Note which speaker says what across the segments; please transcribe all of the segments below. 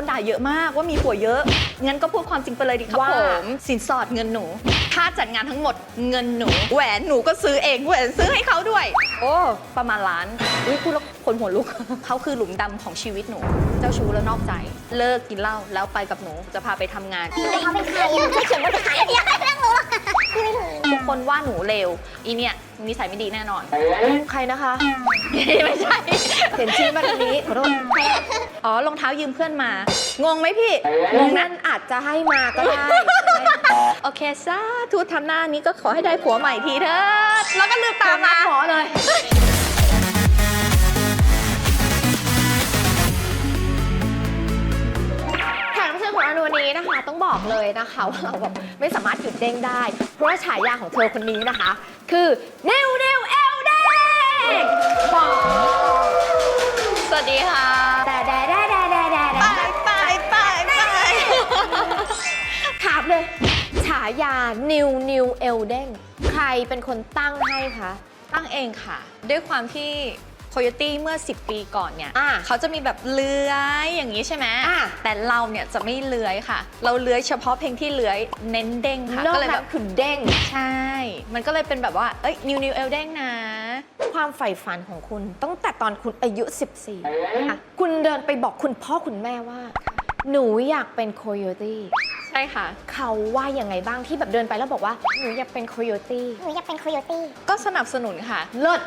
Speaker 1: นด่าเยอะมากว่ามีผัวเยอะ งั้นก็พูดความจริงไปเลยดีครับ
Speaker 2: ว่า
Speaker 1: ผมสินสอดเงินหนู ค่าจัดงานทั้งหมดเงินหนู แหวนหนูก็ซื้อเองแหวนซื้อให้เขาด้วย โอ้ ประมาณล้าน อุ้ยพูดแล้ว คนหัวลุก เขาคือหลุมดำของชีวิตหนู เจ้าชู้แล้วนอกใจ เลิกกินเหล้าแล้วไปกับหนูจะพาไปทำงาน
Speaker 3: แต่เขาเป็นใครอะไม่เขียนว่าเป็นใครอยากให้เรื่องรู้หรอกพี่ไม่รู้
Speaker 1: ทุกคนว่าหนูเลวอีเนี่ยนิสัยไม่ดีแน่นอน
Speaker 2: ใครนะคะ
Speaker 1: ไม่ใช่
Speaker 2: เห็นชี้มาทางนี้ขอโทษ
Speaker 1: อ๋อรองเท้ายืมเพื่อนมา งงไหมพี่
Speaker 2: งงนั่นอาจจะให้มาก็ได้
Speaker 1: โอเคซาทูทำหน้านี้ก็ขอให้ได้ผัวใหม่ทีเถิดแล้วก็ลืมตา
Speaker 2: ตาม
Speaker 1: มา
Speaker 2: หมอเลย เลยนะคะว่าเราแบบไม่สามารถหยุดเด้งได้ เพราะว่าฉายาของเธอคนนี้นะคะ คือเนวเนวเอลเด้งบอก
Speaker 1: สวัสดีค่ะ
Speaker 2: แต่แดแดแดแดแดแด
Speaker 1: ไปไปไปไป
Speaker 2: ถามเลยฉายานิวนิวเอลเด้งใครเป็นคนตั้งให้คะ
Speaker 1: ตั้งเองค่ะ ด้วยความที่ โคโยตี้เมื่อ 10 ปีก่อนเนี่ย
Speaker 2: อ่า
Speaker 1: เขาจะมีแบบเลื้อยอย่างนี้ใช่ไหม
Speaker 2: อ่า
Speaker 1: แต่เราเนี่ยจะไม่เลื้อยค่ะ เราเลื้อยเฉพาะเพลงที่เลื้อยเน้นเด้งค่ะ
Speaker 2: นอก
Speaker 1: ก็เลยแบ
Speaker 2: นั้
Speaker 1: บ
Speaker 2: นคือเด้ง
Speaker 1: ใช่ มันก็เลยเป็นแบบว่าเอ้ยนิวนิวเอลเด้งนะ
Speaker 2: ความใฝ่ฝันของคุณตั้งแต่ตอนคุณอายุ 14อะคุณเดินไปบอกคุณพ่อคุณแม่ว่า หนูอยากเป็นโคโยตี้
Speaker 1: ใช่ค่ะ
Speaker 2: เขาว่ายังไงบ้างที่แบบเดินไปแล้วบอกว่า หนูอยากเป็นโคโยตี้
Speaker 3: หนูอยากเป็นโคโยตี้
Speaker 1: ก็สนับสนุนค่ะ
Speaker 2: เลิศ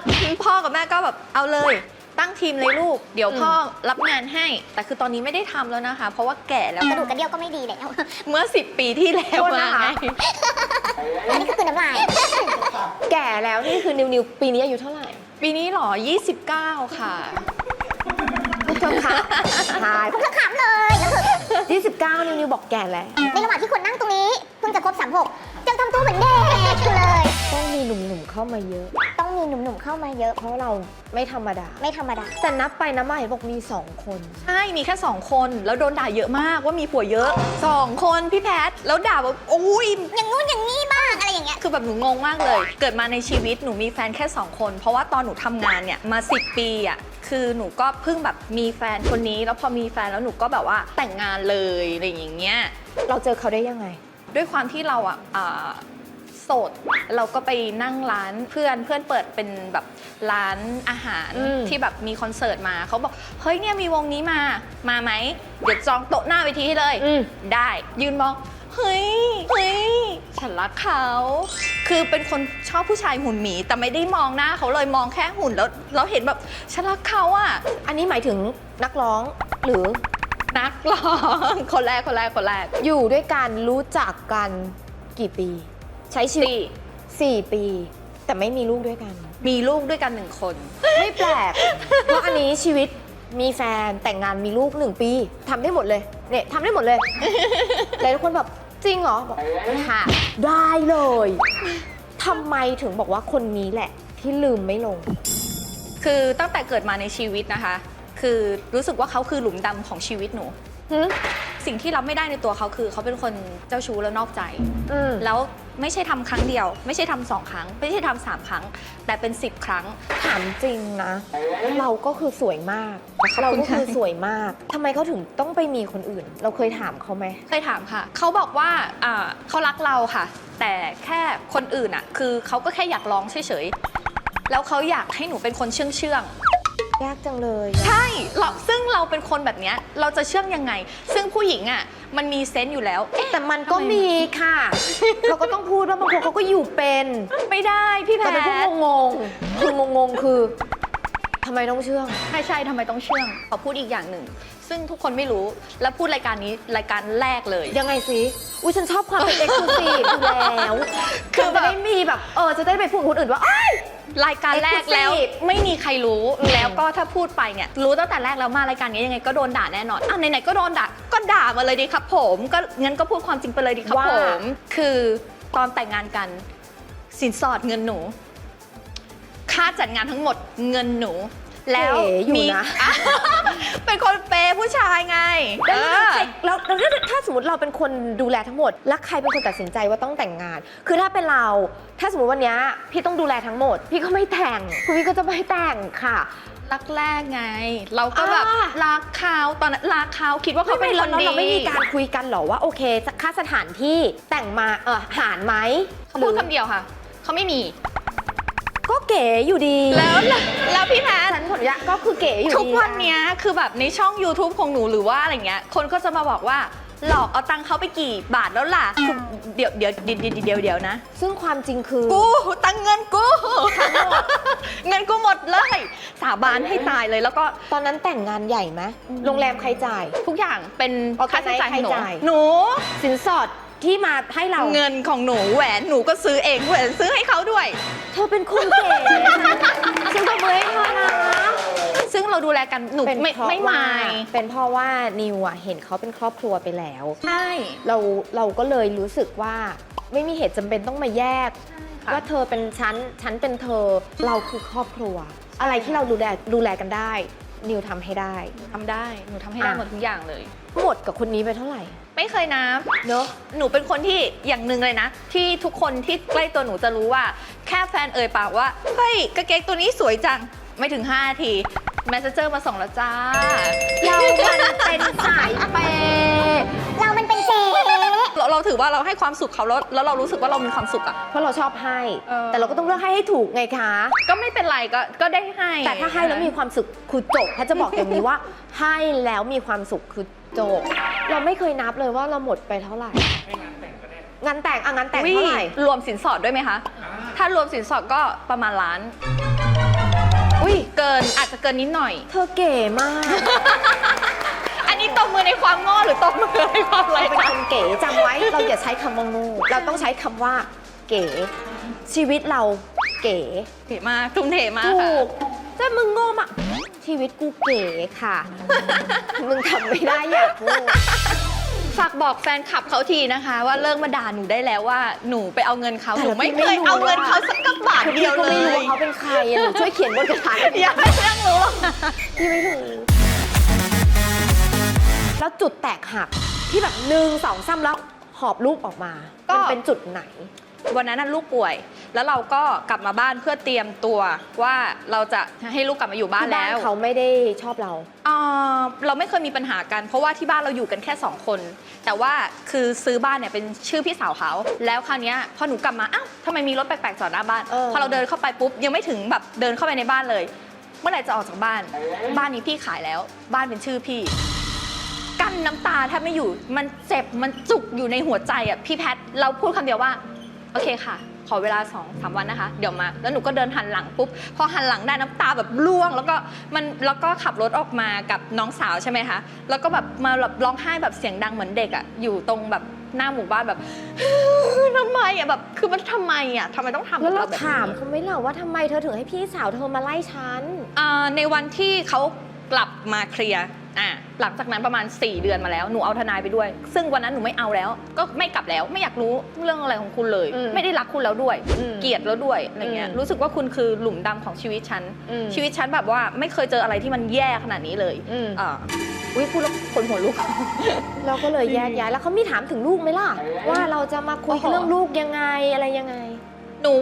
Speaker 1: พ่อกับแม่ก็แบบเอาเลย ตั้งทีมเลยลูก เดี๋ยว
Speaker 2: อืม
Speaker 1: พ่อรับงานให้ แต่คือตอนนี้ไม่ได้ทำแล้วนะคะ เพราะว่าแก่แล้ว
Speaker 3: กระดูกกระเดี่ยวก็ไม่ดีแล้ว
Speaker 1: เมื่อ 10 ปีที่แล้ว
Speaker 2: โทษ
Speaker 1: มา
Speaker 2: นะคะ
Speaker 1: ไง
Speaker 3: อันนี้ก็คือน้ำลาย
Speaker 2: แก่แล้วนี่คือนิวนิวปีนี้อายุเท่าไหร่
Speaker 1: ปีนี้เหรอ 29 ค่ะ
Speaker 2: พวกเธอค่ะใช่
Speaker 3: ผมจะขำเลยแล้วคือ
Speaker 2: ยี่สิบเก้านิวนิวบอกแก่แล้ว
Speaker 3: ในระหว่างที่คนนั่งตรงนี้เพิ่งจะครบ36ยังทำตัวเหมือนเด็กอยู่เลย
Speaker 2: ต้องมีหนุ่มๆเข้ามาเยอะ
Speaker 3: ต้องมีหนุ่มๆเข้ามาเยอะ
Speaker 2: เพราะเราไม่ธรรมดา
Speaker 3: ไม่ธรรมดา
Speaker 2: แต่นับไปนับมาเห็นบอกมีสองคน
Speaker 1: ใช่ มีแค่ 2 คน แล้วโดนด่าเยอะมากว่ามีผัวเยอะ 2 คนพี่แพท แล้วด่าแบบโอ้ย
Speaker 3: อย่างงู้นอย่างนี้บ้างอะไรอย่างเงี้ย
Speaker 1: คือแบบหนูงงมากเลย เกิดมาในชีวิตหนูมีแฟนแค่ 2 คน เพราะว่าตอนหนูทำงานเนี่ยมา 10 ปีอะ คือหนูก็เพิ่งแบบมีแฟนคนนี้ แล้วพอมีแฟนแล้วหนูก็แบบว่าแต่งงานเลยอะไรอย่างเงี้ย
Speaker 2: เราเจอเขาได้ยังไง
Speaker 1: ด้วยความที่เราอะอ่าโสด เราก็ไปนั่งร้านเพื่อนเพื่อนเปิดเป็นแบบร้านอาหาร
Speaker 2: อืม
Speaker 1: ที่แบบมีคอนเสิร์ตมาเขาบอกเฮ้ยเนี่ยมีวงนี้มามาไหมเดี๋ยวจองโต๊ะหน้าเวทีให้เลย
Speaker 2: อืม
Speaker 1: ได้ยืนมอง เฮ้ยเฮ้ยฉันรักเขา คือเป็นคนชอบผู้ชายหุ่นหมี แต่ไม่ได้มองหน้าเขาเลยมองแค่หุ่นแล้วเราเห็นแบบฉันรักเขาอะ
Speaker 2: อันนี้หมายถึงนักร้องหรือ
Speaker 1: นักร้อง คนแรกคนแรกคนแรก
Speaker 2: อยู่ด้วยกันรู้จักกันกี่ปี ใช้ชีวิต
Speaker 1: สี่
Speaker 2: สี่ปี แต่ไม่มีลูกด้วยกัน
Speaker 1: มีลูกด้วยกันหนึ่งคน
Speaker 2: ไม่แปลกเพราะอันนี้ชีวิตมีแฟนแต่งงานมีลูกหนึ่งปีทำได้หมดเลย เนี่ยทำได้หมดเลย หลายคนแบบจริงเหรอบอกค่ะ ได้เลยทำไมถึงบอกว่าคนนี้แหละ ที่ลืมไม่ลง
Speaker 1: คือตั้งแต่เกิดมาในชีวิตนะคะ คือรู้สึกว่าเขาคือหลุมดำของชีวิตหนู
Speaker 2: หึ
Speaker 1: สิ่งที่รับไม่ได้ในตัวเขาคือ เขาเป็นคนเจ้าชู้แล้วนอกใจ
Speaker 2: อืม
Speaker 1: แล้วไม่ใช่ทำครั้งเดียว ไม่ใช่ทำสองครั้ง ไม่ใช่ทำสามครั้ง แต่เป็นสิบครั้ง
Speaker 2: ถามจริงนะ เราก็คือสวยมาก
Speaker 1: ขอบคุณ
Speaker 2: เราก็คือ
Speaker 1: ค่ะ
Speaker 2: สวยมากทำไมเขาถึงต้องไปมีคนอื่น เราเคยถามเขาไหม
Speaker 1: เคยถามค่ะ เขาบอกว่าอ่าเขารักเราค่ะ แต่แค่คนอื่นอะ คือเขาก็แค่อยากร้องเฉยๆ แล้วเขาอยากให้หนูเป็นคนเชื่องเชื่องๆ
Speaker 2: ยากจังเลย
Speaker 1: ใช่เราซึ่งเราเป็นคนแบบเนี้ยเราจะเชื่องยังไง ซึ่งผู้หญิงอะมันมีเซนต์อยู่แล้วเอ๊ะ
Speaker 2: แต่มันก็มีค่ะ เราก็ต้องพูดว่าบางคนเขาก็อยู่เป็น
Speaker 1: ไม่ได้พี่แพ
Speaker 2: แต่เป็นพวก
Speaker 1: ท
Speaker 2: งงๆคืองงๆคือทำไมต้องเชื่อง
Speaker 1: ใช่ใช่ทำไมต้องเชื่องขอพูดอีกอย่างหนึ่ง ซึ่งทุกคนไม่รู้และพูดรายการนี้รายการแรกเลย
Speaker 2: ยังไงสิ อุ้ยฉันชอบความเป็นเอ็กซ์คลูซีฟอยู่แล้ว
Speaker 1: คื
Speaker 2: คืออ
Speaker 1: แบบ
Speaker 2: จะได้มีแบบ เออ จะได้ไปพูดกับคนอื่นว่าอ้าย
Speaker 1: รายการแรกแล้ว
Speaker 2: Exclusive
Speaker 1: ไม่มีใครรู้
Speaker 2: อืม
Speaker 1: แล้วก็ถ้าพูดไปเนี่ย รู้ตั้งแต่แรกแล้วมารายการนี้ยังไงก็โดนด่าแน่นอนอะไหนๆก็โดนด่าก็ด่ามาเลยดีครับ ผมก็งั้นก็พูดความจริงไปเลยดีครับ
Speaker 2: ว่า
Speaker 1: ผมคือตอนแต่งงานกัน สินสอดเงินหนู ค่าจัดงานทั้งหมดเงินหนู แล้ว
Speaker 2: เก๋อยู่
Speaker 1: มี
Speaker 2: นะ
Speaker 1: อะ เป็นคนเปย์ผู้ชายไง
Speaker 2: แล้ว
Speaker 1: เอ
Speaker 2: แล้ว
Speaker 1: อ
Speaker 2: ใครแล้วแล้วถ้าถ้าสมมติเราเป็นคนดูแลทั้งหมด แล้วใครเป็นคนตัดสินใจว่าต้องแต่งงาน คือถ้าเป็นเรา ถ้าสมมติวันเนี้ยพี่ต้องดูแลทั้งหมด พี่ก็ไม่แต่งคือพี่ก็จะไม่แต่งค่ะ
Speaker 1: รักแรกไง เราก็แบบ
Speaker 2: อ่า
Speaker 1: รักเขาตอนนั้นรักเขาคิดว่าเขาเป็นคน
Speaker 2: แล้ว
Speaker 1: ดี
Speaker 2: เราไม่มีการคุยกันเหรอว่าโอเคค่าสถานที่แต่งมาเออหารไหม
Speaker 1: เขาพูด
Speaker 2: หรือ
Speaker 1: คำเดียวค่ะ เขาไม่มี
Speaker 2: ก็เก๋อยู่ดี
Speaker 1: แล้วแล้วพี่แพท
Speaker 2: ฉันขออนุญาตก็คือเก๋อยู่ดี
Speaker 1: ทุกวันเนี้ยคือแบบในช่อง YouTube ของหนูหรือว่าอะไรเงี้ย คนก็จะมาบอกว่าหลอกเอาตังค์เขาไปกี่บาทแล้วล่ะคือเดี๋ยวเดี๋ยวเดี๋ยวเดี๋ยวเดี๋ยวเดี๋ยวนะ
Speaker 2: ซึ่งความจริงคือ
Speaker 1: กูตังค์เงินกูเงินกูหมดเลย สาบานให้ตายเลยแล้วก็
Speaker 2: ตอนนั้นแต่งงานใหญ่ไหมโรงแรมใครจ่าย
Speaker 1: ทุกอย่างเป็น
Speaker 2: เอา
Speaker 1: ค่าใช้จ่ายของหนู
Speaker 2: ใครจ่าย
Speaker 1: หนู
Speaker 2: สินสอด ที่มาให้เรา
Speaker 1: เงินของหนูแหวนหนูก็ซื้อเองแหวนซื้อให้เขาด้วย
Speaker 2: เธอเป็นคนเก๋ฉันตบมือให้เธอนะ
Speaker 1: ซึ่งเราดูแลกันหนู
Speaker 2: เป็น
Speaker 1: ไม่
Speaker 2: เพราะ
Speaker 1: ไม่
Speaker 2: ว่า
Speaker 1: มาย
Speaker 2: เป็นเพราะว่านิวอะเห็นเขาเป็นครอบครัวไปแล้ว
Speaker 1: ใช่
Speaker 2: เราเราก็เลยรู้สึกว่าไม่มีเหตุจำเป็นต้องมาแยก
Speaker 1: ค่ะ
Speaker 2: ว่าเธอเป็นฉันฉันเป็นเธอเราคือครอบครัว อะไรที่เราดูแลดูแลกันได้ นิวทำให้ได้
Speaker 1: ทำได้หนูทำให้ได้
Speaker 2: อะ
Speaker 1: หมดทุกอย่างเลย
Speaker 2: หมดกับคนนี้ไปเท่าไหร่
Speaker 1: ไม่เคยนับ
Speaker 2: เนอะ
Speaker 1: หนูเป็นคนที่อย่างหนึ่งเลยนะ ที่ทุกคนที่ใกล้ตัวหนูจะรู้ว่า แค่แฟนเอ่ยปากว่าเฮ้ยกางเกงตัวนี้สวยจังไม่ถึง5นาทีแมสเซอร์มาส่งแล้วจ้า
Speaker 2: เรามันเป็นสายเปย์
Speaker 3: เรามันเป็นเจ๊
Speaker 1: เราเราถือว่าเราให้ความสุขเขาแล้วแล้วเรารู้สึกว่าเรามีความสุขอะ
Speaker 2: เพราะเราชอบให้
Speaker 1: เออ
Speaker 2: แต่เราก็ต้องเลือกให้ให้ถูกไงคะ
Speaker 1: ก็ไม่เป็นไรก็ก็ได้ให้
Speaker 2: แต่ถ้าให้แล้วมีความสุขคือจบถ้าจะบอกอย่างนี้ว่า ให้แล้วมีความสุขคือ จบ เราไม่เคยนับเลยว่าเราหมดไปเท่าไหร่ งานแต่งอะงานแต่ง
Speaker 1: อุ๊ย
Speaker 2: เท่าไหร่
Speaker 1: รวมสินสอดด้วยไหมคะ ถ้ารวมสินสอดก็ประมาณล้าน อุ้ยเกินอาจจะเกินนิดหน่อย
Speaker 2: เธอเก๋มาก
Speaker 1: อันนี้ตบมือในความโง่หรือตบมือในความอะไร
Speaker 2: เราเป็น
Speaker 1: คะ
Speaker 2: คนเก๋จำไว้เราอย่าใช้คำว่าโงูเราต้องใช้คำว่า เก๋ ชีวิตเราเก๋
Speaker 1: เทมากทุ่มเทมาก
Speaker 2: ถู
Speaker 1: ค่ะ
Speaker 2: กแต่มึงโง่มาก ชีวิตกูเก๋ค่ะ มึงทำไม่ได้อยากพูด
Speaker 1: ฝากบอกแฟนคลับเขาทีนะคะ ว่าเลิกมาด่าหนูได้แล้วว่าหนูไปเอาเงินเขา
Speaker 2: แต่
Speaker 1: หนูไม่
Speaker 2: พี่
Speaker 1: เค
Speaker 2: ไม่
Speaker 1: ย
Speaker 2: รู้
Speaker 1: เอาเงิน
Speaker 2: อะ
Speaker 1: เขาสักกระบาท
Speaker 2: คือ
Speaker 1: เดี
Speaker 2: พี่
Speaker 1: ยว
Speaker 2: ก็
Speaker 1: เล
Speaker 2: ไม่รู้
Speaker 1: ย
Speaker 2: ว่าเขาเป็นใครอะหนูช่วยเขียนบนกระดาษให้พี่
Speaker 1: อย่าให้เรื่องรู้หรอกนะ
Speaker 2: พี่ไม่รู้แล้วจุดแตกหักที่แบบหนึ่งสองสามแล้วหอบลูกออกมา
Speaker 1: ก็
Speaker 2: มันเป็นจุดไหน
Speaker 1: วันนั้นน่ะลูกป่วย แล้วเราก็กลับมาบ้านเพื่อเตรียมตัวว่าเราจะให้ลูกกลับมาอยู่บ้าน
Speaker 2: ที่บ้า
Speaker 1: แล้
Speaker 2: น
Speaker 1: ว
Speaker 2: เขาไม่ได้ชอบเรา
Speaker 1: เอ่อเราไม่เคยมีปัญหากันเพราะว่าที่บ้านเราอยู่กันแค่ 2 คน แต่ว่าคือซื้อบ้านเนี่ยเป็นชื่อพี่สาวเขาแล้วคราวเนี้ยพอหนูกลับมาอ้าวทำไมมีรถแปลกๆจอดหน้าบ้าน
Speaker 2: เออ
Speaker 1: พอเราเดินเข้าไปปุ๊บยังไม่ถึงแบบเดินเข้าไปในบ้านเลย เมื่อไหร่จะออกจากบ้าน บ้านนี้พี่ขายแล้ว บ้านเป็นชื่อพี่ กั้นน้ำตาแทบไม่อยู่มันเจ็บมันจุกอยู่ในหัวใจอะพี่แพทเราพูดคำเดียวว่า โอเคค่ะ ขอเวลา2อสามวันนะคะ เดี๋ยวมา แล้วหนูก็เดินหันหลังปุ๊บ พอหันหลังได้น้ำตาแบบร่วง แล้วก็มัน แล้วก็ขับรถออกมากับน้องสาวใช่ไหมคะ แล้วก็แบบมาแบบร้องไห้แบบเสียงดังเหมือนเด็กอะอยู่ตรงแบบหน้าหมู่บ้านแบบทำไมอะแบบ คือมันทำไมอะทำไมต้องทำ
Speaker 2: แล้วเรา
Speaker 1: กับแบบนี้
Speaker 2: ถามเขาไหม่ล่ะว่าทำไมเธอถึงให้พี่สาวเธอมาไล่ฉัน
Speaker 1: อ่าในวันที่เขากลับมาเคลียร์ อะหลังจากนั้นประมาณ 4 เดือนมาแล้วหนูเอาทนายไปด้วย ซึ่งวันนั้นหนูไม่เอาแล้ว ก็ไม่กลับแล้วไม่อยากรู้เรื่องอะไรของคุณเลย
Speaker 2: อืม
Speaker 1: ไม่ได้รักคุณแล้วด้วย
Speaker 2: อืม
Speaker 1: เกลียดแล้วด้วยอะไรเงี้ย
Speaker 2: อืม
Speaker 1: รู้สึกว่าคุณคือหลุมดำของชีวิตฉัน
Speaker 2: อืม
Speaker 1: ชีวิตฉันแบบว่าไม่เคยเจออะไรที่มันแย่ขนาดนี้เลย
Speaker 2: อืม
Speaker 1: อ่าอุ้ยพูดแล้วคนหัวลุก
Speaker 2: เราก็เลยแยกย้ายแล้วเขามีถามถึงลูกไหมล่ะ ว่าเราจะมาคุย
Speaker 1: โอ้โห
Speaker 2: เรื่องลูกยังไงอะไรยังไง
Speaker 1: หนู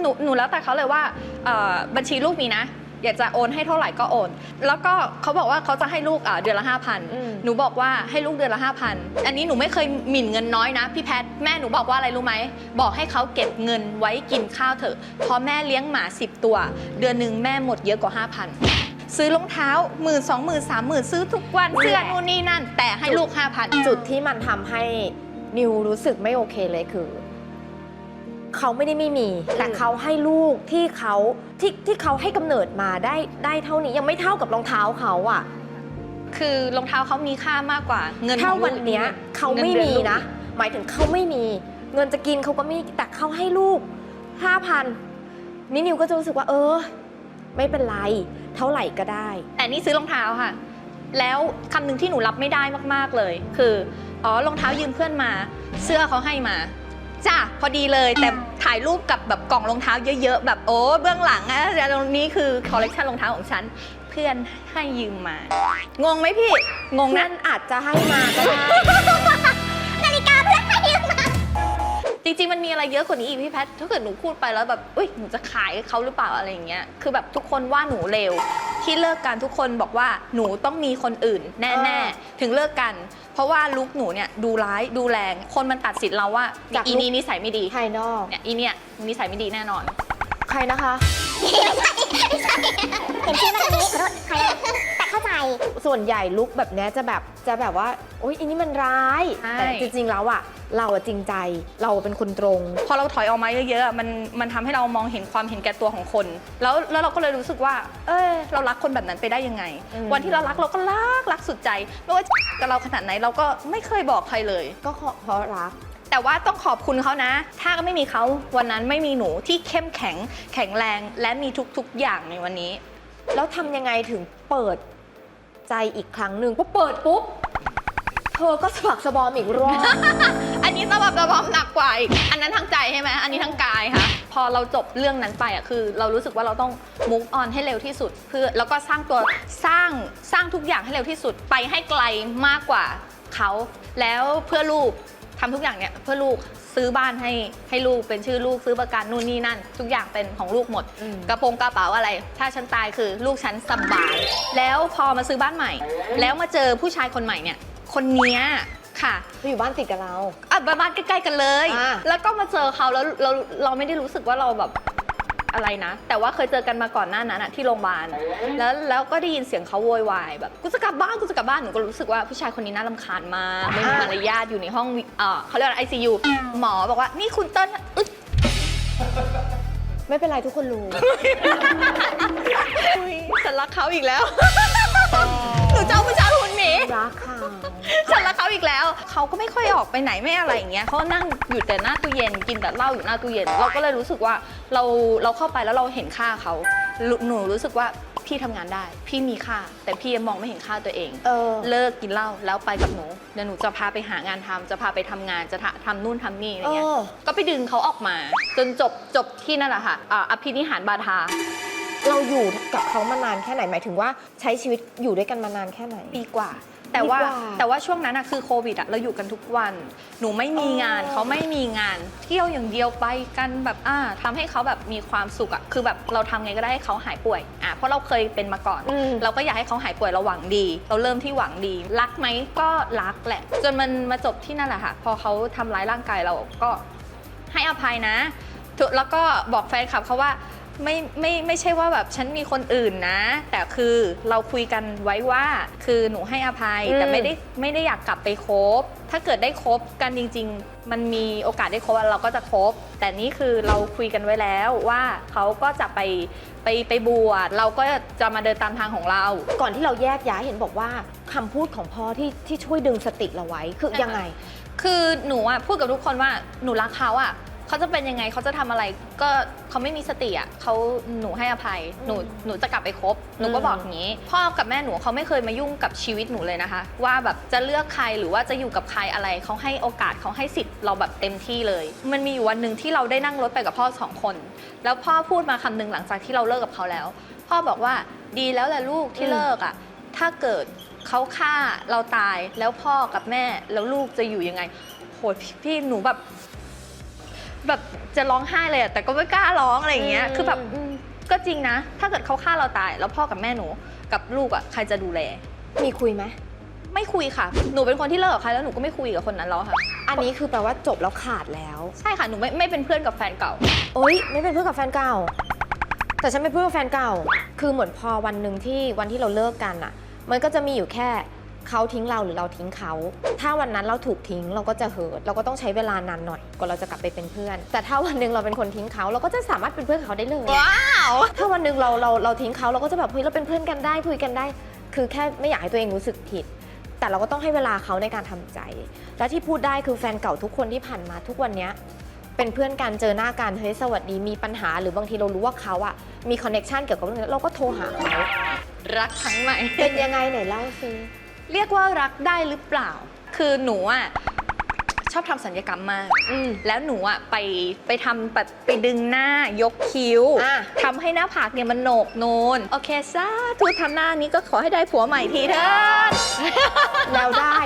Speaker 1: หนูหนูแล้วแต่เขาเลยว่าเอ่อบัญชีลูกมีนะ อยากจะโอนให้เท่าไหร่ก็โอน แล้วก็เขาบอกว่าเขาจะให้ลูกอะเดือนละ
Speaker 2: อืม
Speaker 1: 5,000หนูบอกว่าให้ลูกเดือนละ5,000อันนี้หนูไม่เคยหมิ่นเงินน้อยนะพี่แพทแม่หนูบอกว่าอะไรรู้ไหมบอกให้เขาเก็บเงินไว้กินข้าวเถอะเพราะแม่เลี้ยงหมา10ตัว เดือนหนึ่งแม่หมดเยอะกว่า5,000ซื้อรองเท้าหมื่นสองหมื่นสามหมื่นซื้อทุกวันเสื้อนู่นนี่นั่น แต่ให้ลูก5,000
Speaker 2: จุดที่มันทำให้นิวรู้สึกไม่โอเคเลยคือ เขาไม่ได้ไม่มี แต่เขาให้ลูกที่เขาที่ที่เขาให้กำเนิดมาได้ได้เท่านี้ยังไม่เท่ากับรองเท้าเขาอะ
Speaker 1: คือรองเท้าเขามีค่ามากกว่า เงิน
Speaker 2: ถ้า
Speaker 1: ของลูก
Speaker 2: วันเนี้ยเขาไม่
Speaker 1: งิดือ
Speaker 2: มี
Speaker 1: ลูก
Speaker 2: นะ หมายถึงเขาไม่มี เงินจะกินเขาก็ไม่แต่เขาให้ลูกห้าพันนี่นิวก็จะรู้สึกว่า เออ ไม่เป็นไร เท่าไหร่ก็ได้
Speaker 1: แต่นี่ซื้อรองเท้าค่ะ แล้วคำหนึ่งที่หนูรับไม่ได้มาก ๆเลย คืออ๋อรองเท้ายืมเพื่อนมา เสื้อเขาให้มา จ้ะพอดีเลยแต่ถ่ายรูปกับแบบกล่องรองเท้าเยอะๆ แบบโอ้เบื้องหลังอะแต่ตรงนี้คือคอลเลกชันรองเท้าของฉัน เพื่อนให้ยืมมา งงไหมพี่ งง
Speaker 2: เพื่อ
Speaker 1: นะ
Speaker 2: นอาจจะให้มาก็ได้
Speaker 3: นาฬิกาเพื่อนให้ยืมมา
Speaker 1: จริงๆมันมีอะไรเยอะกว่านี้อีกพี่แพทถ้าเกิดหนูพูดไปแล้วแบบเอ้ยหนูจะขายเขาหรือเปล่าอะไรอย่างเงี้ยคือแบบทุกคนว่าหนูเลวที่เลิกกันทุกคนบอกว่าหนูต้องมีคนอื่นแน่
Speaker 2: อ่า
Speaker 1: ๆถึงเลิกกัน เพราะว่าลุกหนูเนี่ยดูร้ายดูแรง คนมันตัดสินเราว่า
Speaker 2: จาก
Speaker 1: อี
Speaker 2: ลุค
Speaker 1: นี้นิสัยไม่ดี
Speaker 2: ภายนอก
Speaker 1: เนี่ยอีเนี่ยนิสัยไม่ดีแน่นอน
Speaker 2: ใค รนะคะ
Speaker 3: เห็นชื่อมาตรงนี้ขอโทษใครอะแต่เข้าใจ
Speaker 2: ส่วนใหญ่ลุกแบบเนี้ยจะแบบจะแบบว่าโอ๊ยอันนี้มันร้าย
Speaker 1: ใช่
Speaker 2: แต่จริงๆแล้วอะเราอะจริงใจเราเป็นคนตรง
Speaker 1: พอเราถอยออกมาเยอะๆอะมันมันทำให้เรามองเห็นความเห็นแก่ตัวของคน แล้วแล้วเราก็เลยรู้สึกว่า เอยเรารักคนแบบนั้นไปได้ยังไง
Speaker 2: อืม
Speaker 1: วันที่เรารักเราก็รักรักสุดใจ ไม่ว่าจะกับเราขนาดไหนเราก็ไม่เคยบอกใครเลย
Speaker 2: ก็เพราะรัก
Speaker 1: แต่ว่าต้องขอบคุณเขานะ ถ้าก็ไม่มีเขาวันนั้นไม่มีหนูที่เข้มแข็งแข็งแรงและมีทุกๆอย่างในวันนี้
Speaker 2: แล้วทำยังไงถึงเปิดใจอีกครั้งหนึ่งพอเปิดปุ๊บ เธอก็สะบักสะบอมอีกรอบ
Speaker 1: อันนี้ตะบับตะบอมหนักกว่าอีก อันนั้นทั้งใจใช่ไหมอันนี้ทั้งกายค่ะ พอเราจบเรื่องนั้นไปอะคือ เรารู้สึกว่าเราต้อง move on ให้เร็วที่สุด เพื่อแล้วก็สร้างตัวสร้างสร้างทุกอย่างให้เร็วที่สุดไปให้ไกลมากกว่าเขาแล้วเพื่อลูก ทำทุกอย่างเนี่ยเพื่อลูกซื้อบ้านให้ให้ลูกเป็นชื่อลูกซื้อประกันนู่นนี่นั่น ทุกอย่างเป็นของลูกหมด
Speaker 2: อืม
Speaker 1: กระโปรงกระเป๋าอะไร ถ้าฉันตายคือลูกฉันสบาย แล้วพอมาซื้อบ้านใหม่ แล้วมาเจอผู้ชายคนใหม่เนี่ยคนเนี้ยค่ะ
Speaker 2: เธออยู่บ้านติดกับเรา
Speaker 1: อะบ้านใกล้ๆกันเลย
Speaker 2: อ่า
Speaker 1: แล้วก็มาเจอเขาแล้วเราเราไม่ได้รู้สึกว่าเราแบบ อะไรนะ แต่ว่าเคยเจอกันมาก่อนหน้านั้นอะที่โรงพยาบาลแล้วแล้วก็ได้ยินเสียงเขาโวยวายแบบกูจะกลับบ้านกูจะกลับบ้านหนูก็รู้สึกว่าผู้ชายคนนี้น่ารำคาญมากไม่มีมารยาทอยู่ในห้องวิเอ่อเขาเรียกว่าไอซียูหมอบอกว่านี่คุณเติ้ลอึ๊ด
Speaker 2: ไม่เป็นไรทุกคนรู้
Speaker 1: อุ๊ยฉันรักเขาอีกแล้วหนูเจ้าผู้ชายคุณหมี
Speaker 2: รักค่ะ
Speaker 1: ฉันรักเขาอีกแล้ว เขาก็ไม่ค่อยออกไปไหนไม่อะไรอย่างเงี้ยเขานั่งอยู่แต่หน้าตู้เย็นกินแต่เหล้าอยู่หน้าตู้เย็น เราก็เลยรู้สึกว่าเราเราเข้าไปแล้วเราเห็นค่าเขารู้หนูรู้สึกว่าพี่ทำงานได้ พี่มีค่า แต่พี่ยังมองไม่เห็นค่าตัวเอง
Speaker 2: เออ
Speaker 1: เลิกกินเหล้าแล้วไปกับหนูเดี๋ยวหนูจะพาไปหางานทำจะพาไปทำงานจะทำทำนู่นทำนี่อะไรเงี้ย
Speaker 2: เออ
Speaker 1: ก็ไปดึงเขาออกมา จนจบจบที่นั่นแหละค่ะอ่าอภินิหารบาทา
Speaker 2: เราอยู่กับเขามานานแค่ไหนหมายถึงว่าใช้ชีวิตอยู่ด้วยกันมานานแค่ไหน
Speaker 1: ปีกว่า แต่ว่า
Speaker 2: ปีกว่า
Speaker 1: แต่ว่าช่วงนั้นอะคือโควิดอะเราอยู่กันทุกวัน หนูไม่มีงาน
Speaker 2: อ๋อ
Speaker 1: เขาไม่มีงาน เที่ยวอย่างเดียวไปกันแบบอ่าทำให้เขาแบบมีความสุขอะคือแบบเราทำไงก็ได้ให้เขาหายป่วยอะเพราะเราเคยเป็นมาก่อน
Speaker 2: อืม
Speaker 1: เราก็อยากให้เขาหายป่วยเราหวังดี เราเริ่มที่หวังดี รักไหมก็รักแหละ จนมันมาจบที่นั่นแหละค่ะ พอเขาทำร้ายร่างกายเราก็ให้อภัยนะถูกแล้วก็บอกแฟนคลับเขาว่า ไม่ไม่ไม่ใช่ว่าแบบฉันมีคนอื่นนะ แต่คือเราคุยกันไว้ว่า คือหนูให้อภัย
Speaker 2: อืม
Speaker 1: แต่ไม่ได้ไม่ได้อยากกลับไปคบ ถ้าเกิดได้คบกันจริง ๆ มันมีโอกาสได้คบเราก็จะคบ แต่นี่คือเราคุยกันไว้แล้วว่าเขาก็จะไปไปไปบวชเราก็จะมาเดินตามทางของเรา
Speaker 2: ก่อนที่เราแยกย้ายเห็นบอกว่าคำพูดของพ่อที่ที่ช่วยดึงสติเราไว้คือยังไง
Speaker 1: คือหนูอะพูดกับทุกคนว่าหนูรักเขาอะ เขาจะเป็นยังไงเขาจะทำอะไรก็เขาไม่มีสติอะเขาหนูให้อภัยหนูหนูจะกลับไปคบหนูก็บอกอย่างนี้ พ่อกับแม่หนูเขาไม่เคยมายุ่งกับชีวิตหนูเลยนะคะ ว่าแบบจะเลือกใครหรือว่าจะอยู่กับใครอะไรเขาให้โอกาสเขาให้สิทธิ์เราแบบเต็มที่เลย มันมีอยู่วันหนึ่งที่เราได้นั่งรถไปกับพ่อสองคน แล้วพ่อพูดมาคำหนึ่งหลังจากที่เราเลิกกับเขาแล้ว พ่อบอกว่าดีแล้วแหละลูกที่
Speaker 2: อืม
Speaker 1: เลิกอะ ถ้าเกิดเขาฆ่าเราตายแล้วพ่อกับแม่แล้วลูกจะอยู่ยังไงโหพี่พี่หนูแบบ แบบจะร้องไห้เลยอะแต่ก็ไม่กล้าร้องอะไรอย่างเงี้ย
Speaker 2: อืม
Speaker 1: คือแบบอืมก็จริงนะ ถ้าเกิดเขาฆ่าเราตาย แล้วพ่อกับแม่หนูกับลูกอะใครจะดูแล
Speaker 2: มีคุยไหม
Speaker 1: ไม่คุยค่ะ หนูเป็นคนที่เลิกกับใครแล้วหนูก็ไม่คุยกับคนนั้นแล้วค่ะ
Speaker 2: อันนี้คือแปลว่าจบแล้วขาดแล้ว
Speaker 1: ใช่ค่ะ หนูไม่ไม่เป็นเพื่อนกับแฟนเก่า
Speaker 2: โอ๊ยไม่เป็นเพื่อนกับแฟนเก่า แต่ฉันเป็นเพื่อนกับแฟนเก่า คือเหมือนพอวันหนึ่งที่วันที่เราเลิกกันอะมันก็จะมีอยู่แค่ เขาทิ้งเราหรือเราทิ้งเขา ถ้าวันนั้นเราถูกทิ้งเราก็จะเหิดเราก็ต้องใช้เวลานานหน่อยกว่าเราจะกลับไปเป็นเพื่อน แต่ถ้าวันหนึ่งเราเป็นคนทิ้งเขาเราก็จะสามารถเป็นเพื่อนกับเขาได้เลย
Speaker 1: ว้าว
Speaker 2: ถ้าวันหนึ่งเราเราเราทิ้งเขาเราก็จะแบบเฮ้ยเราเป็นเพื่อนกันได้คุยกันได้ คือแค่ไม่อยากให้ตัวเองรู้สึกผิด แต่เราก็ต้องให้เวลาเขาในการทำใจ และที่พูดได้คือแฟนเก่าทุกคนที่ผ่านมาทุกวันเนี้ยเป็นเพื่อนกันเจอหน้ากันเฮ้ยสวัสดีมีปัญหา หรือบางทีเรารู้ว่าเขาอะมีคอนเน็ชันเกี่ยวกับเรื่องนี้เราก็โทรหาเขา
Speaker 1: รักครั้งใหม่
Speaker 2: เป็นยังไงไหนเล่าซิ
Speaker 1: เรียกว่ารักได้หรือเปล่า คือหนูอะ ชอบทำสัญญกรรมมาก
Speaker 2: อืม
Speaker 1: แล้วหนูอะไปไปทำแบบไปดึงหน้ายกคิ้ว
Speaker 2: อะ
Speaker 1: ทำให้หน้าผากเนี่ยมันโหนกโนนโอเคซาทุทำหน้านี้ก็ขอให้ได้ผัวใหม่ทีเถิด
Speaker 2: แล้วได้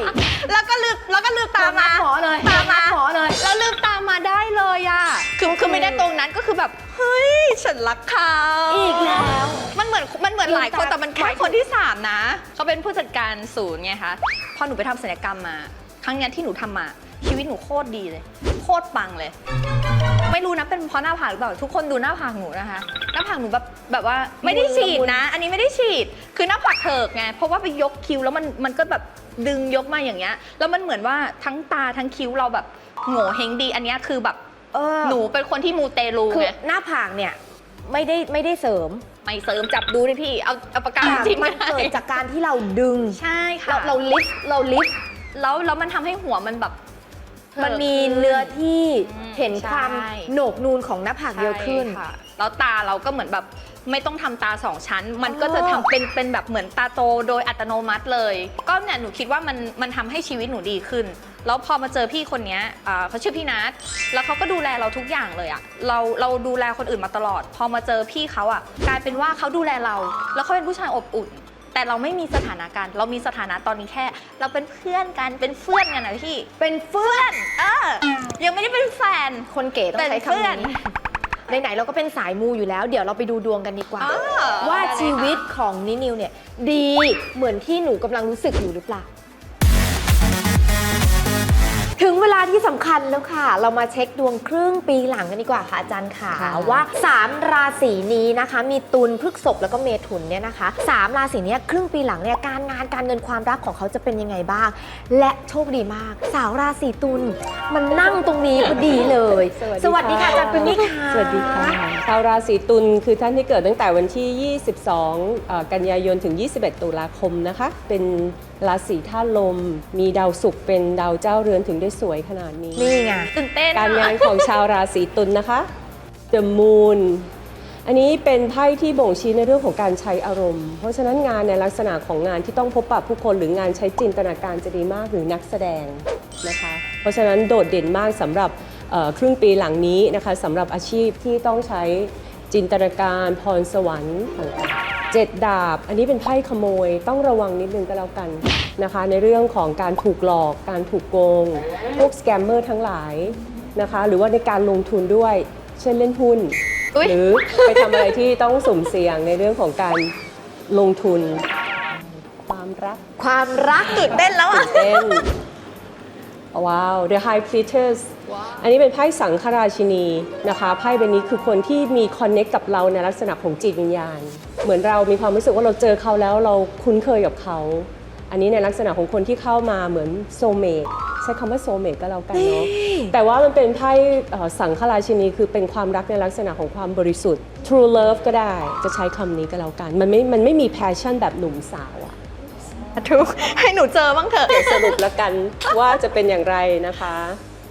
Speaker 1: แล้วก็ลืมแล้วก็ลืมตามมา
Speaker 2: หมอเลย
Speaker 1: ตามมา
Speaker 2: หมอเลย
Speaker 1: แล้วลืมตามมาได้เลยอะคือคือไม่ได้ตรงนั้นก็คือคือแบบเฮ้ยฉันรักเขา
Speaker 2: อีกแล้ว
Speaker 1: มันเหมือนมันเหมือนหลายคน
Speaker 2: ลืมตา
Speaker 1: แต่มันแค่คนที่3นะเขาเป็นผู้จัดการศูนย์ไงคะพอหนูไปทำศัลยกรรมมา ครั้งเนี้ยที่หนูทำมา ชีวิตหนูโคตรดีเลย โคตรปังเลย ไม่รู้นะเป็นเพราะหน้าผากหรือเปล่าทุกคนดูหน้าผากหนูนะคะ หน้าผากหนูแบบแบบว่าไม่ได้ฉีดนะ อันนี้ไม่ได้ฉีด คือหน้าผากเถิกไงเพราะว่าไปยกคิ้วแล้วมันมันก็แบบดึงยกมาอย่างเงี้ยแล้วมันเหมือนว่าทั้งตาทั้งคิ้วเราแบบโง่เฮงดี อันเนี้ยคือแบบ
Speaker 2: เออ
Speaker 1: หนูเป็นคนที่มูเตลู
Speaker 2: คือ
Speaker 1: ไง
Speaker 2: หน้าผากเนี่ยไม่ได้ไม่ได้เสริม
Speaker 1: ไม่เสริมจับดูเลยพี่เอาเอาปากกา
Speaker 2: แต่
Speaker 1: จิ้ม
Speaker 2: มัน
Speaker 1: ได้
Speaker 2: เกิดจากการที่เราดึง
Speaker 1: ใช่ค่ะ
Speaker 2: เราเราลิฟต์เราลิฟต์
Speaker 1: แล้วแล้วมันทำให้หัวมันแบบ
Speaker 2: มันมีเนื้อที่
Speaker 1: อืม
Speaker 2: เห็นความ
Speaker 1: ใช่
Speaker 2: โหนกนูนของหน้าผากเยอะขึ้น
Speaker 1: ใช่ค่ะแล้วตาเราก็เหมือนแบบไม่ต้องทำตาสองชั้น มันก็
Speaker 2: อ๋อ
Speaker 1: จะทำเป็นเป็นแบบเหมือนตาโตโดยอัตโนมัติเลย ก็เนี่ยหนูคิดว่ามันมันทำให้ชีวิตหนูดีขึ้น แล้วพอมาเจอพี่คนเนี้ยอ่าเขาชื่อพี่นัทแล้วเขาก็ดูแลเราทุกอย่างเลยอะเราเราดูแลคนอื่นมาตลอด พอมาเจอพี่เขาอะกลายเป็นว่าเขาดูแลเรา แล้วเขาเป็นผู้ชายอบอุ่น แต่เราไม่มีสถานะกัน เรามีสถานะตอนนี้แค่ เราเป็นเพื่อนกัน เป็นเพื่อนกันนะพี่
Speaker 2: เป็นเฟื่อน
Speaker 1: เออ ยังไม่ได้เป็นแฟน
Speaker 2: คนเก๋ต้องใช้
Speaker 1: เป็นเพื่
Speaker 2: คำ
Speaker 1: อน
Speaker 2: นี้ไหนๆเราก็เป็นสายมูอยู่แล้ว เดี๋ยวเราไปดูดวงกันดีกว่า
Speaker 1: อ่า
Speaker 2: ว่า
Speaker 1: ได้เลย
Speaker 2: ชีวิต
Speaker 1: ค่ะ
Speaker 2: ของนินิวเนี่ย ดีเหมือนที่หนูกำลังรู้สึกอยู่หรือเปล่า ถึงเวลาที่สำคัญแล้วค่ะ เรามาเช็คดวงครึ่งปีหลังกันดีกว่าค่ะอาจารย์ค่ะ
Speaker 4: ค่ะ
Speaker 2: ว่า 3 ราศีนี้นะคะ มีตุลพฤษภแล้วก็เมถุนเนี่ยนะคะสามราศีเนี้ยครึ่งปีหลังเนี่ยการงานการเงินความรักของเขาจะเป็นยังไงบ้าง และโชคดีมาก สาวราศีตุลมันนั่งตรงนี้พอดีเลย สวัสดีค่ะอาจารย์ปุณณิค่ะ
Speaker 4: สวัสดีค่ะชาวราศีตุลคือท่านที่เกิดตั้งแต่วันที่ 22เอ่อกันยายนถึง 21 ตุลาคมนะคะ เป็น ราศีธาตุลม มีดาวศุกร์เป็นดาวเจ้าเรือนถึงได้สวยขนาดนี้
Speaker 2: นี่ไง
Speaker 1: ตื่นเต้นอะ
Speaker 4: การงานของชาวราศีตุลนะคะ The Moon อันนี้เป็นไพ่ที่บ่งชี้ในเรื่องของการใช้อารมณ์ เพราะฉะนั้นงานในลักษณะของงานที่ต้องพบปะผู้คนหรืองานใช้จินตนาการจะดีมากหรือนักแสดงนะคะ เพราะฉะนั้นโดดเด่นมากสำหรับเอ่อครึ่งปีหลังนี้นะคะสำหรับอาชีพที่ต้องใช้จินตนาการพรสวรรค์ต่างๆ เจ็ดดาบ อันนี้เป็นไพ่ขโมยต้องระวังนิดนึงก็แล้วกันนะคะ ในเรื่องของการถูกหลอก การถูกโกง พวกสแกมเมอร์ทั้งหลายนะคะ หรือว่าในการลงทุนด้วย เช่นเล่นหุ้น
Speaker 1: อุ๊ย
Speaker 4: หรือไปทำอะไรที่ต้องสุ่มเสี่ยงในเรื่องของการลงทุน ความรัก
Speaker 2: ความรัก
Speaker 1: ตื่นเต้นแล้วอะ
Speaker 4: เต้น ว้าว The High Priestess อันนี้เป็นไพ่สังฆราชินีนะคะไพ่ใบนี้คือคนที่มีคอนเน็กกับเราในลักษณะของจิตวิญญาณ เหมือนเรามีความรู้สึกว่าเราเจอเขาแล้วเราคุ้นเคยกับเขา อันนี้ในลักษณะของคนที่เข้ามาเหมือนโซเมตใช้คำว่าโซเมตก็แล้วกันเนาะแต่ว่ามันเป็นไพ่เอ่อสังฆราชินีคือเป็นความรักในลักษณะของความบริสุทธิ์ true love ก็ได้จะใช้คำนี้ก็แล้วกัน มันไม่มันไม่มี passion แบบหนุ่มสาวอะ
Speaker 1: ทุกให้หนูเจอบ้างเถอะ
Speaker 4: เดี๋ยวสรุปแล้วกันว่าจะเป็นอย่างไรนะคะ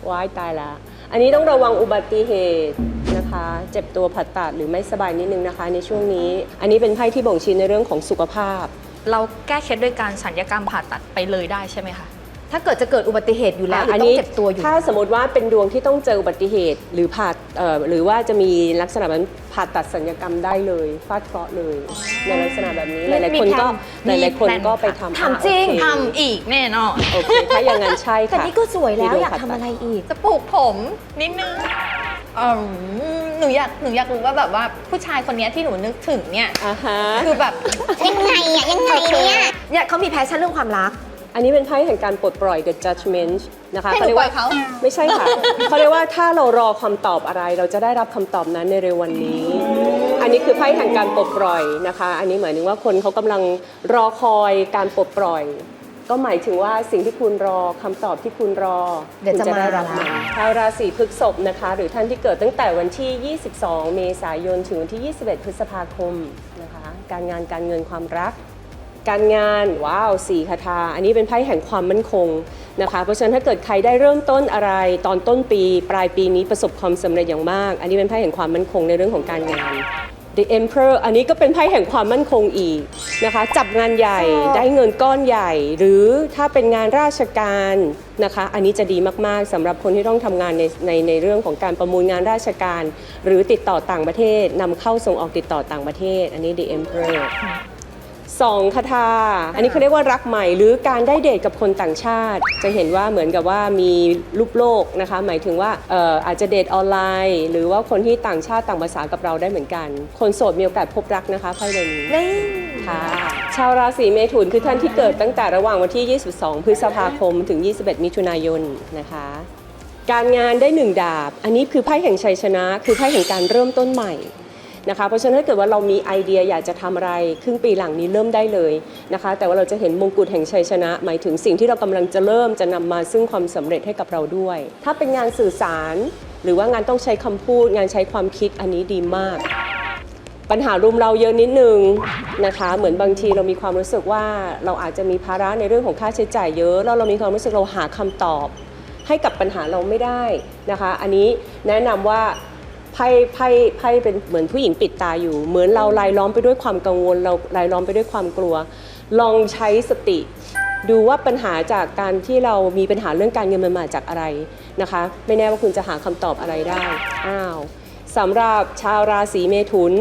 Speaker 4: ว้ายตายละอันนี้ต้องระวังอุบัติเหตุนะคะ เจ็บตัวผัดตัดหรือไม่สบายนิดนึงนะคะ ในช่วงนี้ อันนี้เป็นไพ่ที่บ่งชี้ในเรื่องของสุขภาพ
Speaker 1: เราแก้เคล็ดด้วยการสัญญกรรมผ่าตัดไปเลยได้ใช่ไหมคะ
Speaker 2: ถ้าเกิดจะเกิดอุบัติเหตุอยู่แล้วหรือ
Speaker 4: อัน
Speaker 2: ต้อง
Speaker 4: นี้
Speaker 2: เจ็บตัวอยู่
Speaker 4: ถ้าสมมติว่าเป็นดวงที่ต้องเจออุบัติเหตุ หรือผ่าเอ่อหรือว่าจะมีลักษณะแบบผ่าตัดสัญญกรรมได้เลยฟาดเคราะห์เลย ในลักษณะแบบนี้ห
Speaker 2: มี
Speaker 4: ลายๆคนก็
Speaker 1: มี
Speaker 4: หลายๆคน
Speaker 1: แพลน
Speaker 4: ก็ไปทำ
Speaker 2: ถามจริง
Speaker 4: อะ
Speaker 1: ทำอีกแน่นอน
Speaker 4: โอเคโอเคถ้าอย่างนั้นใช่
Speaker 2: แต่
Speaker 4: ค่ะ
Speaker 2: นี่ก็สวยแล้ว
Speaker 4: มีดวง
Speaker 2: อยาก
Speaker 4: ผ่าตัด
Speaker 2: ทำอะไรอีก
Speaker 1: จะปลูกผมนิดนึงอืมหนูอยากหนูอยากรู้ว่าแบบว่าผู้ชายคนเนี้ยที่หนูนึกถึงเนี่ย
Speaker 4: อ่าฮะ
Speaker 1: คือแบบ
Speaker 3: ยังไงอะยังไงเนี่ย
Speaker 2: เนี่ยเขามีแพชชั่นเรื่องความรัก
Speaker 4: อันนี้เป็นไพ่แห่งการปลดปล่อย the judgment นะคะ
Speaker 1: ให้หนู
Speaker 4: เรียก
Speaker 1: ปล่
Speaker 4: ว่า
Speaker 1: อยเขา
Speaker 4: ไม่ใช่ค่ะ เขาเรียกว่าถ้าเรารอคำตอบอะไร เราจะได้รับคำตอบนั้นในเร็ววันนี้ อันนี้คือไพ่แห่งการปลดปล่อยนะคะ อันนี้หมายถึงว่าคนเขากำลังรอคอยการปลดปล่อย ก็หมายถึงว่าสิ่งที่คุณรอคำตอบที่คุณรอ
Speaker 2: เดี๋ยว
Speaker 4: คุณ
Speaker 2: จะ
Speaker 4: จะได้
Speaker 2: มา
Speaker 4: รับมันชาวราศีพฤษภนะคะ หรือท่านที่เกิดตั้งแต่วันที่ 22 เมษายน ถึงวันที่ 21 พฤษภาคมนะคะ การงานการเงินความรัก การงานว้าวสี่คาถาอันนี้เป็นไพ่แห่งความมั่นคงนะคะเพราะฉะนั้นถ้าเกิดใครได้เริ่มต้นอะไรตอนต้นปี ปลายปีนี้ประสบความสำเร็จอย่างมาก อันนี้เป็นไพ่แห่งความมั่นคงในเรื่องของการงาน The Emperor อันนี้ก็เป็นไพ่แห่งความมั่นคงอีกนะคะ จับงานใหญ่
Speaker 2: ชอบ
Speaker 4: ได้เงินก้อนใหญ่ หรือถ้าเป็นงานราชการนะคะ อันนี้จะดีมากๆสำหรับคนที่ต้องทำงานในในในเรื่องของการประมูลงานราชการ หรือติดต่อต่างประเทศนำเข้าส่งออกติดต่อต่างประเทศ อันนี้ The Emperor สองคาถาอันนี้เขาเรียกว่ารักใหม่ หรือการได้เดทกับคนต่างชาติ จะเห็นว่าเหมือนกับว่ามีรูปโลกนะคะ หมายถึงว่าเอ่ออาจจะเดทออนไลน์ หรือว่าคนที่ต่างชาติต่างภาษากับเราได้เหมือนกัน คนโสดมีโอกาสพบรักนะคะไพ่ใบนี้
Speaker 2: นี่
Speaker 4: ค่ะชาวราศีเมถุนคือท่านที่เกิดตั้งแต่ระหว่างวันที่ 22 พฤษภาคมถึง 21 มิถุนายนนะคะการงานได้หนึ่งดาบ อันนี้คือไพ่แห่งชัยชนะ คือไพ่แห่งการเริ่มต้นใหม่ นะคะเพราะฉะนั้นถ้าเกิดว่าเรามีไอเดียอยากจะทำอะไร ครึ่งปีหลังนี้เริ่มได้เลยนะคะ แต่ว่าเราจะเห็นมงกุฎแห่งชัยชนะ หมายถึงสิ่งที่เรากำลังจะเริ่มจะนำมาซึ่งความสำเร็จให้กับเราด้วย ถ้าเป็นงานสื่อสาร หรือว่างานต้องใช้คำพูด งานใช้ความคิดอันนี้ดีมากปัญหารุมเราเยอะนิดนึงนะคะ เหมือนบางทีเรามีความรู้สึกว่าเราอาจจะมีภาระในเรื่องของค่าใช้จ่ายเยอะแล้วเรามีความรู้สึกเราหาคำตอบ ให้กับปัญหาเราไม่ได้นะคะ อันนี้แนะนำว่า ไพ่ไพ่ไพ่เป็นเหมือนผู้หญิงปิดตาอยู่ เหมือนเราลายล้อมไปด้วยความกังวล เราลายล้อมไปด้วยความกลัว ลองใช้สติ ดูว่าปัญหาจากการที่เรามีปัญหาเรื่องการเงินมันมาจากอะไรนะคะ ไม่แน่ว่าคุณจะหาคำตอบอะไรได้อ้าวสำหรับชาวราศีเมถุน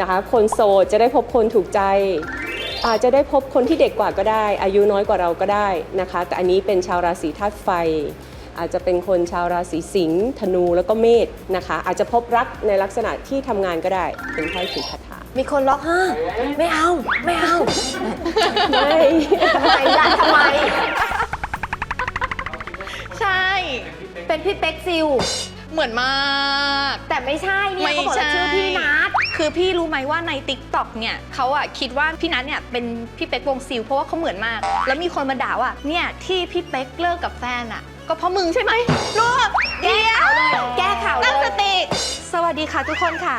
Speaker 4: นะคะคนโสดจะได้พบคนถูกใจ อาจจะได้พบคนที่เด็กกว่าก็ได้ อายุน้อยกว่าเราก็ได้นะคะ แต่อันนี้เป็นชาวราศีธาตุไฟ อาจจะเป็นคนชาวราศีสิงห์ธนูแล้วก็เมษนะคะ อาจจะพบรักในลักษณะที่ทำงานก็ได้ เป็นไพ่ถือคาถา
Speaker 2: มีคนล็อกห้าไม่เอา ไม่เอา
Speaker 4: ไม่
Speaker 2: ทำไมล่ะทำไม
Speaker 1: ใช่
Speaker 2: เป็นพี่เป๊กซิล
Speaker 1: เหมือนมาก
Speaker 2: แต่ไม่ใช่เนี่ย
Speaker 1: ไม่
Speaker 2: เขาบอก
Speaker 1: ใช่
Speaker 2: ว่าชื่อพี่นัท
Speaker 1: คือพี่รู้ไหมว่าใน t ิ k t o k เนี่ยเขาอะคิดว่าพี่นัทเนี่ยเป็นพี่เป๊กวงซิลเพราะว่าเขาเหมือนมาก แล้วมีคนมาด่าว่าเนี่ยที่พี่เป๊กเลิกกับแฟนอะก็เพราะมึงใช่ไหมรู้แก้ข่าวเลย
Speaker 2: แก้ข่าวเลย
Speaker 1: ตั้งสติ สวัสดีค่ะทุกคนค่ะ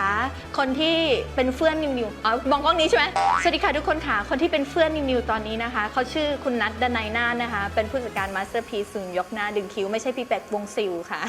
Speaker 1: คนที่เป็นเพื่อนนิวนิวอ๋อมองกล้องนี้ใช่ไหมสวัสดีค่ะทุกคนค่ะ คนที่เป็นเพื่อนนิวนิวตอนนี้นะคะ เขาชื่อคุณนัทดนัยนาถนะคะ เป็นผู้จัดการมาสเตอร์พีซศูนย์ยกหน้าดึงคิ้วไม่ใช่พี่เป็ดวงซิลค่ะ